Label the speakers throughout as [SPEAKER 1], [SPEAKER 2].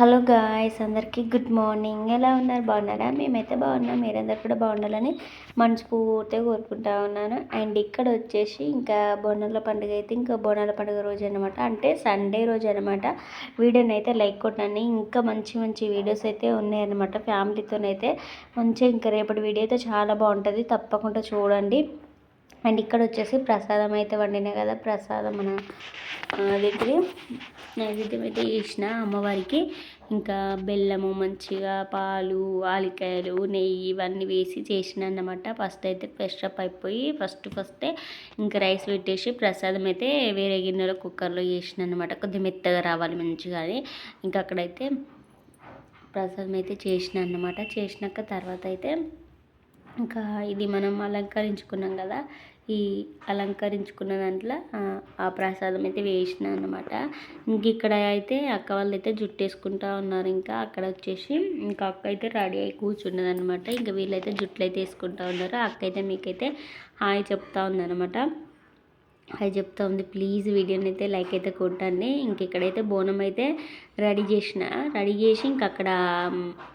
[SPEAKER 1] Hello guys అందరికీ good morning. ఎలా ఉన్నారు? బాగున్నారా? మేమైతే బాగున్నాం. మీరందరూ కూడా బాగుండాలని మనస్ఫూర్తిగా కోరుకుంటా ఉన్నాను. అండ్ ఇక్కడ వచ్చేసి ఇంకా బోనాల పండుగ అయితే ఇంకా బోనాల పండుగ రోజు అనమాట అంటే సండే రోజు అనమాట వీడియోని అయితే లైక్ కొట్టండి. ఇంకా మంచి మంచి వీడియోస్ అయితే ఉన్నాయన్నమాట ఫ్యామిలీతోనైతే మంచిగా ఇంకా రేపటి వీడియో అయితే చాలా బాగుంటుంది. తప్పకుండా చూడండి. అండ్ ఇక్కడ వచ్చేసి ప్రసాదం అయితే వండినా కదా ప్రసాదం మన అదేంటిది? నైవేద్యం అయితే చేసిన అమ్మవారికి. ఇంకా బెల్లము మంచిగా పాలు ఆలికాయలు నెయ్యి ఇవన్నీ వేసి చేసిన అన్నమాట. ఫస్ట్ అయితే ఫ్రెష్ అప్ అయిపోయి ఫస్ట్ ఫస్టే ఇంకా రైస్ పెట్టేసి ప్రసాదం అయితే వేరే గిన్నెలో కుక్కర్లో చేసిన అనమాట కొద్దిగా మెత్తగా రావాలి మంచిగా అని ఇంకా అక్కడైతే ప్రసాదం అయితే చేసిన అన్నమాట. చేసినాక తర్వాత అయితే ఇంకా ఇది మనం అలంకరించుకున్నాం కదా ఈ అలంకరించుకున్న దాంట్లో ఆ ప్రసాదం అయితే వేసిన అనమాట ఇంక ఇక్కడ అయితే అక్క వాళ్ళు అయితే జుట్టు వేసుకుంటా ఉన్నారు. ఇంకా అక్కడ వచ్చేసి ఇంకా అక్క అయితే రెడీ అయి కూర్చున్నది అనమాట ఇంకా వీళ్ళైతే జుట్లు అయితే వేసుకుంటా ఉన్నారు. అక్క అయితే మీకైతే హాయ్ చెప్తా ఉందన్నమాట. అది చెప్తా ఉంది. ప్లీజ్ వీడియోని అయితే లైక్ అయితే కొట్టండి. ఇంకెక్కడైతే బోనం అయితే రెడీ చేసిన రెడీ చేసి ఇంక అక్కడ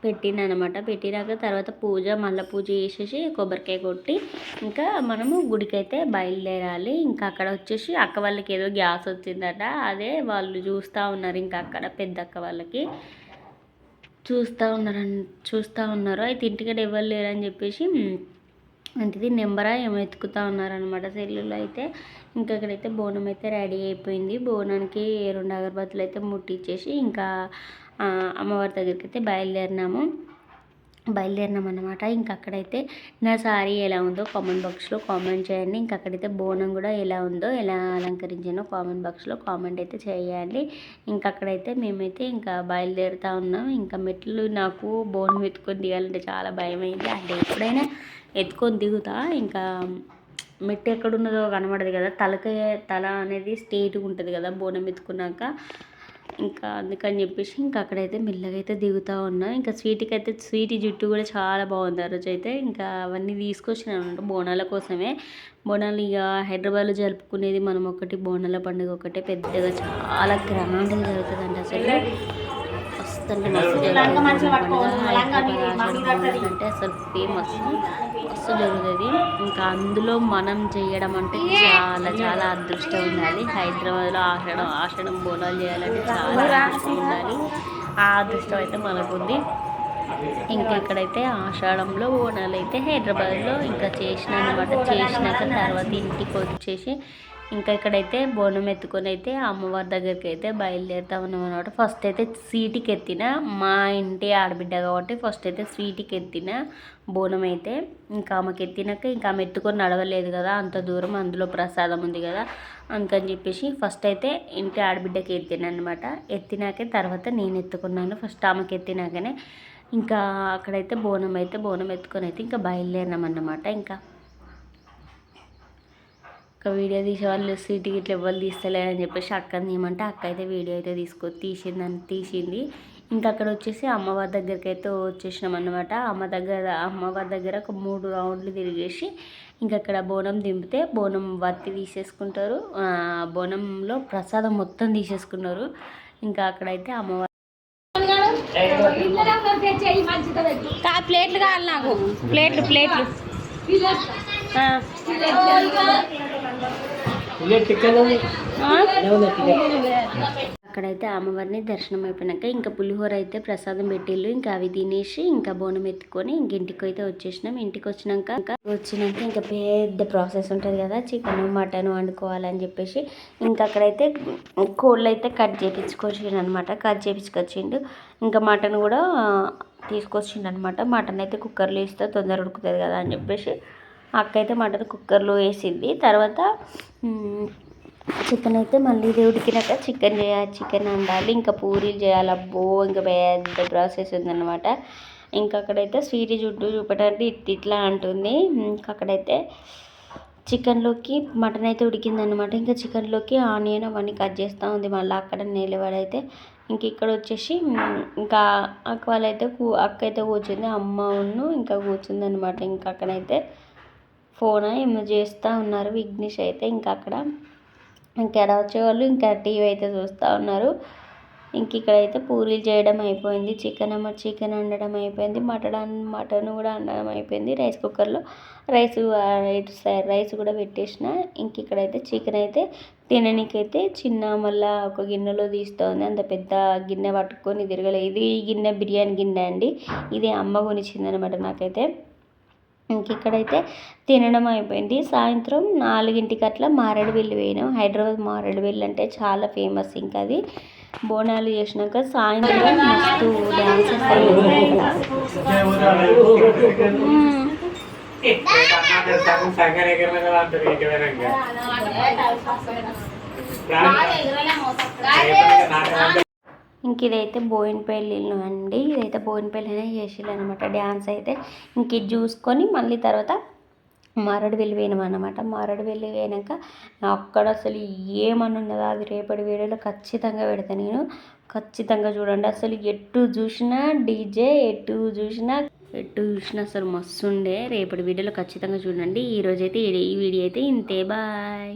[SPEAKER 1] పెట్టిన అనమాట పెట్టినాక తర్వాత పూజ మళ్ళీ పూజ చేసేసి కొబ్బరికాయ కొట్టి ఇంకా మనము గుడికి అయితే బయలుదేరాలి. ఇంకా అక్కడ వచ్చేసి అక్క వాళ్ళకి ఏదో గ్యాస్ వచ్చిందట. అదే వాళ్ళు చూస్తూ ఉన్నారు ఇంకా అక్కడ పెద్ద అక్క వాళ్ళకి. చూస్తూ ఉన్నారని చూస్తూ ఉన్నారు. అయితే ఇంటికాడ ఎవరు లేరని చెప్పేసి అంటే నెంబరా ఏమో ఎత్తుకుతా ఉన్నారనమాట సెల్లులో అయితే. ఇంకా అక్కడైతే బోనం అయితే రెడీ అయిపోయింది. బోనానికి రెండు అగరబత్తులు అయితే ముట్టించేసి ఇంకా అమ్మవారి దగ్గరికి అయితే బయలుదేరినాము. బయలుదేరినాం అనమాట ఇంక అక్కడైతే నా సారీ ఎలా ఉందో కామెంట్ బాక్స్లో కామెంట్ చేయండి. ఇంక అక్కడైతే బోనం కూడా ఎలా ఉందో ఎలా అలంకరించానో కామెంట్ బాక్స్లో కామెంట్ అయితే చేయండి. ఇంక అక్కడైతే మేమైతే ఇంకా బయలుదేరుతూ ఉన్నాం. ఇంకా మెట్లు నాకు బోనం ఎత్తుకొని దిగాలంటే చాలా భయం అయింది అంటే ఎప్పుడైనా ఎత్తుకొని దిగుతా. ఇంకా మెట్టు ఎక్కడున్నదో కనబడదు కదా. తలకే తల అనేది స్ట్రేట్గా ఉంటుంది కదా బోనం ఎత్తుకున్నాక. ఇంకా అందుకని చెప్పేసి ఇంకా అక్కడైతే మెల్లగా అయితే దిగుతూ ఉన్నా. ఇంకా స్వీట్కి అయితే స్వీట్ జుట్టు కూడా చాలా బాగుంది ఆ రోజు అయితే. ఇంకా అవన్నీ తీసుకొచ్చినాను అనమాట బోనాల కోసమే. బోనాలు ఇక హైదరాబాద్లో జరుపుకునేది మనం ఒకటి బోనాల పండుగ ఒకటే. పెద్దగా చాలా గ్రాండ్గా జరుగుతుందండి అసలు. మస్తు అంటే అసలు ఫేమస్ మస్తు జరుగుతుంది. ఇంకా అందులో మనం చేయడం అంటే చాలా చాలా అదృష్టం ఉండాలి. హైదరాబాద్లో ఆషాఢం ఆషాఢం బోనాలు చేయాలంటే చాలా అదృష్టం ఉండాలి. ఆ అదృష్టం అయితే మనకుంది. ఇంకా ఇక్కడైతే ఆషాఢంలో బోనాలు అయితే హైదరాబాద్లో ఇంకా చేసిన అనమాట చేసినాక తర్వాత ఇంటికి వచ్చేసి ఇంకా ఇక్కడైతే బోనం ఎత్తుకొని అయితే అమ్మవారి దగ్గరికి అయితే బయలుదేరుతా అనమాట ఫస్ట్ అయితే సీటికి ఎత్తిన మా ఇంటి ఆడబిడ్డ కాబట్టి ఫస్ట్ అయితే సీటికి ఎత్తిన బోనం అయితే ఇంకా ఆమెకి ఎత్తినాక ఇంకా ఆమె ఎత్తుకొని నడవలేదు కదా అంత దూరం అందులో ప్రసాదం ఉంది కదా అందుకని చెప్పేసి ఫస్ట్ అయితే ఇంటి ఆడబిడ్డకి ఎత్తిన అనమాట ఎత్తినాకే తర్వాత నేను ఎత్తుకున్నాను. ఫస్ట్ ఆమెకి ఎత్తినాకనే ఇంకా అక్కడైతే బోనం అయితే బోనం ఎత్తుకొని అయితే ఇంకా బయలుదేరినామన్నమాట ఇంకా. ఒక వీడియో తీసే వాళ్ళు సీటు ఇట్లా ఎవరు తీస్తలేరని చెప్పేసి అక్కని తీయమంటే అక్క అయితే వీడియో అయితే తీసుకో తీసిందని తీసింది. ఇంకా అక్కడ వచ్చేసి అమ్మవారి దగ్గరికి అయితే వచ్చేసినాం అనమాట అమ్మ దగ్గర అమ్మవారి దగ్గర ఒక మూడు రౌండ్లు తిరిగేసి ఇంకా అక్కడ బోనం దింపితే బోనం వత్తి తీసేసుకుంటారు. బోనంలో ప్రసాదం మొత్తం తీసేసుకున్నారు. ఇంకా అక్కడైతే అమ్మవారి ప్లేట్లు కావాలి నాకు. ప్లేట్లు ప్లేట్లు. అక్కడైతే అమ్మవారిని దర్శనం అయిపోయినాక ఇంకా పులిహోర అయితే ప్రసాదం పెట్టిళ్ళు ఇంకా అవి తినేసి ఇంకా బోనం ఎత్తుకొని ఇంక ఇంటికి అయితే వచ్చేసినాం. ఇంటికి వచ్చినాక ఇంకా వచ్చినాక ఇంకా పెద్ద ప్రాసెస్ ఉంటుంది కదా చికెన్ మటన్ వండుకోవాలని చెప్పేసి ఇంకా అక్కడైతే కోళ్ళు అయితే కట్ చేయించుకొచ్చిండు అనమాట కట్ చేయించుకొచ్చిండు ఇంకా మటన్ కూడా తీసుకొచ్చిండు అనమాట మటన్ అయితే కుక్కర్లో వేస్తే తొందర ఉడుకుతుంది కదా అని చెప్పేసి అక్క అయితే మటన్ కుక్కర్లో వేసింది. తర్వాత చికెన్ అయితే మళ్ళీ ఉడికినాక చికెన్ చేయాలి చికెన్ వండాలి. ఇంకా పూరీలు చేయాలి. అబ్బో ఇంకా పెద్ద ప్రాసెస్ ఉందన్నమాట. ఇంకా అక్కడైతే స్వీట్ జుట్టు చూపడానికి ఇట్ ఇట్లా అంటుంది. ఇంకా అక్కడైతే చికెన్లోకి మటన్ అయితే ఉడికిందనమాట ఇంకా చికెన్లోకి ఆనియన్ అవన్నీ కట్ చేస్తూ ఉంది. మళ్ళీ అక్కడ నిలబడైతే ఇంక ఇక్కడ వచ్చేసి ఇంకా అక్క వాళ్ళైతే కూ అక్క అయితే కూర్చుంది. అమ్మ ఉన్ను ఇంకా కూర్చుంది అనమాట ఇంకా అక్కడైతే ఫోన్ ఏమో చేస్తూ ఉన్నారు విఘ్నేష్ అయితే. ఇంకా అక్కడ ఇంకా వచ్చేవాళ్ళు? ఇంకా టీవీ అయితే చూస్తూ ఉన్నారు. ఇంక ఇక్కడైతే పూరీలు చేయడం అయిపోయింది. చికెన్ అమ్మ చికెన్ వండడం అయిపోయింది. మటన్ మటన్ కూడా వండడం అయిపోయింది. రైస్ కుక్కర్లో రైస్ రైస్ రైస్ కూడా పెట్టేసిన. ఇంక ఇక్కడైతే చికెన్ అయితే తిననీకైతే చిన్న మళ్ళా ఒక గిన్నెలో తీస్తుంది. అంత పెద్ద గిన్నె పట్టుకొని తిరగలేదు. ఇది ఈ గిన్నె బిర్యానీ గిన్నె అండి. ఇది అమ్మ కొనిచ్చింది అనమాట నాకైతే. ఇంక ఇక్కడైతే తినడం అయిపోయింది. సాయంత్రం నాలుగింటికి అట్లా మారేడుమిల్లి పోయినాం. హైదరాబాద్ మారేడుమిల్లి అంటే చాలా ఫేమస్ ఇంకా అది. బోనాలు చేసినాక సాయంత్రం మస్తు డ్యాన్సెస్ ఇంక ఇదైతే బోయినపల్లి అండి. ఇదైతే బోయినపల్లినే చేసిల్లు అనమాట డ్యాన్స్ అయితే ఇంక ఇది చూసుకొని మళ్ళీ తర్వాత మారడు వెళ్ళి వేయమన్నమాట అనమాట మారడు వెళ్ళి పోయినాక అక్కడ అసలు ఏమని ఉన్నదో అది రేపటి వీడియోలో ఖచ్చితంగా పెడతాను నేను. ఖచ్చితంగా చూడండి. అసలు ఎటు చూసినా డీజే ఎటు చూసినా ఎటు చూసినా అసలు మస్తు ఉండే రేపటి వీడియోలో ఖచ్చితంగా చూడండి. ఈరోజైతే ఈ వీడియో అయితే ఇంతే. బాయ్.